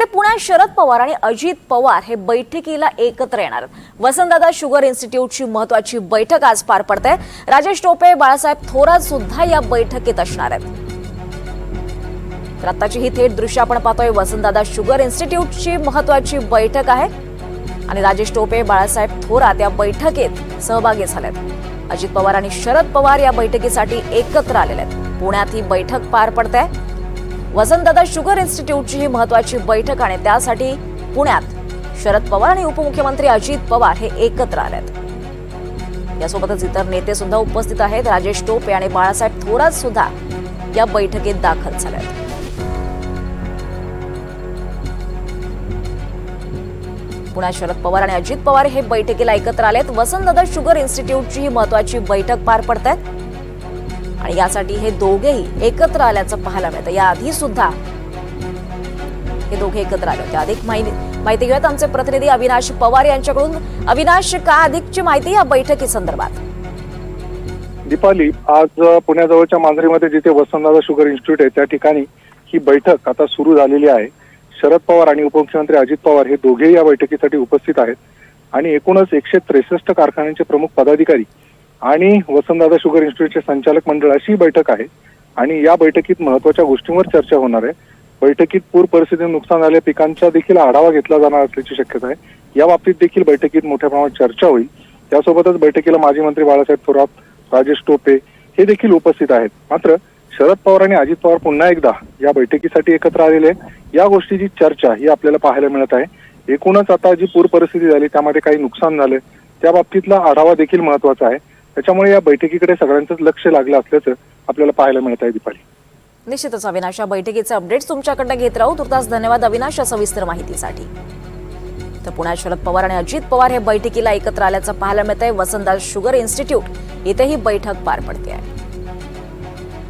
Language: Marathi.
ते पुण्यात शरद पवार आणि अजित पवार हे बैठकीला एकत्र येणार वसंतदादा शुगर इन्स्टिट्यूटची महत्वाची बैठक आज पार पडते. राजेश टोपे बाळासाहेब थोरात सुद्धा या बैठकीत असणार आहेत. तर आताची ही थेट दृश्य आपण पाहतोय. वसंतदादा शुगर इन्स्टिट्यूटची महत्वाची बैठक आहे. आणि राजेश टोपे बाळासाहेब थोरात या बैठकीत सहभागी झालेत. अजित पवार आणि शरद पवार या बैठकीसाठी एकत्र आलेले आहेत. पुण्यात ही बैठक पार पडते. वसंतदादा शुगर इन्स्टिट्यूटची ही महत्वाची बैठक आणि त्यासाठी पुण्यात शरद पवार आणि उपमुख्यमंत्री अजित पवार हे एकत्र आलेत. यासोबतच इतर नेते सुद्धा उपस्थित आहेत. राजेश टोपे आणि बाळासाहेब थोरात सुद्धा या बैठकीत दाखल झाल्यात पुण्यात शरद पवार आणि अजित पवार हे बैठकीला एकत्र आलेत. वसंतदादा शुगर इन्स्टिट्यूटची ही महत्वाची बैठक पार पडत आणि यासाठी हे दोघेही एकत्र आल्याचं पाहायला मिळतं. याआधी सुद्धा हे दोघे एकत्र आले होते. अधिक माहिती माहिती घेऊयात आमचे प्रतिनिधी अविनाश पवार यांच्याकडून. अविनाश का अधिकची माहिती या बैठकी संदर्भात दीपाली आज पुण्याजवळच्या मांजरीमध्ये जिथे वसंतदादा शुगर इन्स्टिट्यूट आहे त्या ठिकाणी ही बैठक आता सुरू झालेली आहे. शरद पवार आणि उपमुख्यमंत्री अजित पवार हे दोघेही या बैठकीसाठी उपस्थित आहेत. आणि एकूणच एकशे त्रेसष्ट कारखान्यांचे प्रमुख पदाधिकारी आणि वसंतदादा शुगर इन्स्टिट्यूटचे संचालक मंडळ अशी ही बैठक आहे. आणि या बैठकीत महत्त्वाच्या गोष्टींवर चर्चा होणार आहे. बैठकीत पूर परिस्थितीत नुकसान झालेल्या पिकांचा देखील आढावा घेतला जाणार असल्याची शक्यता आहे. या बाबतीत देखील बैठकीत मोठ्या प्रमाणात चर्चा होईल. त्यासोबतच बैठकीला माजी मंत्री बाळासाहेब थोरात राजेश टोपे हे देखील उपस्थित आहेत. मात्र शरद पवार आणि अजित पवार पुन्हा एकदा या बैठकीसाठी एकत्र आलेले आहेत. या गोष्टीची चर्चा ही आपल्याला पाहायला मिळत आहे. एकूणच आता जी पूर परिस्थिती झाली त्यामध्ये काही नुकसान झाले त्या बाबतीतला आढावा देखील महत्त्वाचा आहे. त्याच्यामुळे या बैठकीकडे सगळ्यांचंच लक्ष लागलं असल्याचं आपल्याला पाहायला मिळत आहे दीपाली. निश्चितच अविनाश. या बैठकीचे अपडेट्स तुमच्याकडनं घेत राहू. तुर्तास धन्यवाद अविनाश या सविस्तर माहितीसाठी. तर पुण्यात शरद पवार आणि अजित पवार हे बैठकीला एकत्र आल्याचं पाहायला मिळत आहे वसंतदास शुगर इन्स्टिट्यूट इथे ही बैठक पार पडते आहे.